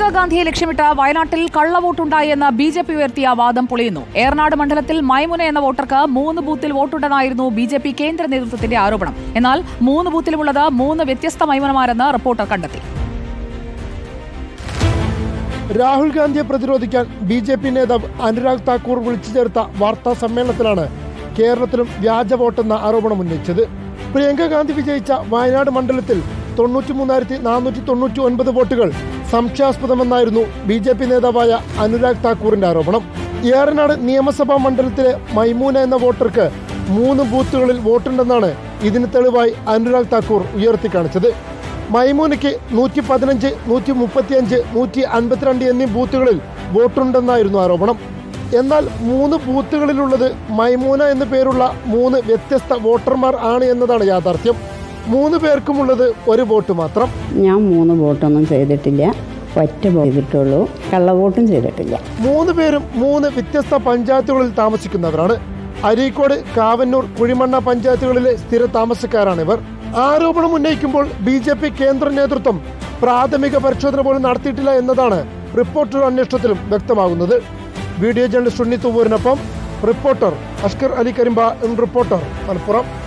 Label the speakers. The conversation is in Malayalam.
Speaker 1: പ്രിയങ്ക ലക്ഷ്യമിട്ട് വയനാട്ടിൽ കള്ളവോട്ടുണ്ടായെന്ന് ബി ജെ പി ഉയർത്തിയ വാദം പൊളിയുന്നു. ഏറനാട് മണ്ഡലത്തിൽ മൈമുന എന്ന വോട്ടർക്ക് മൂന്ന് ബൂത്തിൽ വോട്ടുണ്ടെന്നായിരുന്നു ബി ജെ പി കേന്ദ്ര നേതൃത്വത്തിന്റെ ആരോപണം. എന്നാൽ മൂന്ന് ബൂത്തിലുമുള്ളത് മൂന്ന് വ്യത്യസ്ത മൈമുനമാരെന്ന് റിപ്പോർട്ടർ കണ്ടെത്തി.
Speaker 2: രാഹുൽ ഗാന്ധിയെ പ്രതിരോധിക്കാൻ ബി ജെ പി നേതാവ് അനുരാഗ് താക്കൂർ വിളിച്ചു ചേർത്ത വാർത്താ സമ്മേളനത്തിലാണ് കേരളത്തിലും വ്യാജ വോട്ടെന്ന ആരോപണം ഉന്നയിച്ചത്. പ്രിയങ്ക ഗാന്ധി വിജയിച്ച വയനാട് മണ്ഡലത്തിൽ തൊണ്ണൂറ്റി മൂന്നായിരത്തി നാനൂറ്റി തൊണ്ണൂറ്റി ഒൻപത് വോട്ടുകൾ സംശയാസ്പദമെന്നായിരുന്നു ബി ജെ പി നേതാവായ അനുരാഗ് താക്കൂറിന്റെ ആരോപണം. ഏറനാട് നിയമസഭാ മണ്ഡലത്തിലെ മൈമൂന എന്ന വോട്ടർക്ക് മൂന്ന് ബൂത്തുകളിൽ വോട്ടുണ്ടെന്നാണ് ഇതിന് തെളിവായി അനുരാഗ് താക്കൂർ ഉയർത്തിക്കാണിച്ചത്. മൈമൂനയ്ക്ക് നൂറ്റി പതിനഞ്ച് നൂറ്റി മുപ്പത്തിയഞ്ച് നൂറ്റി അൻപത്തിരണ്ട് എന്നീ ബൂത്തുകളിൽ വോട്ടുണ്ടെന്നായിരുന്നു ആരോപണം. എന്നാൽ മൂന്ന് ബൂത്തുകളിലുള്ളത് മൈമൂന എന്നു പേരുള്ള മൂന്ന് വ്യത്യസ്ത വോട്ടർമാർ ആണ് എന്നതാണ് യാഥാർത്ഥ്യം. മൂന്ന് പേർക്കുമുള്ളത് ഒരു വോട്ട് മാത്രം.
Speaker 3: ഞാൻ മൂന്ന് വോട്ടൊന്നും ചെയ്തിട്ടില്ല. ഒറ്റ ചെയ്തിട്ടുള്ളൂ. കള്ളവോട്ടും ചെയ്തിട്ടില്ല.
Speaker 2: മൂന്ന് പേരും മൂന്ന് വ്യത്യസ്ത പഞ്ചായത്തുകളിൽ താമസിക്കുന്നവരാണ്. അരീക്കോട് കാവന്നൂർ കുഴിമണ്ണ പഞ്ചായത്തുകളിലെ സ്ഥിര താമസക്കാരാണ് ഇവർ ആരോപണം ഉന്നയിക്കുമ്പോൾ ബി ജെ പി കേന്ദ്ര നേതൃത്വം പ്രാഥമിക പരിശോധന പോലും നടത്തിയിട്ടില്ല എന്നതാണ് റിപ്പോർട്ടർ അന്വേഷണത്തിലും വ്യക്തമാകുന്നത്. വീഡിയോ ജേർണലിസ്റ്റ് ഉണ്ണി തൂവൂരിനൊപ്പം റിപ്പോർട്ടർ അഷ്കർ അലി കരിമ്പ റിപ്പോർട്ടർ മലപ്പുറം.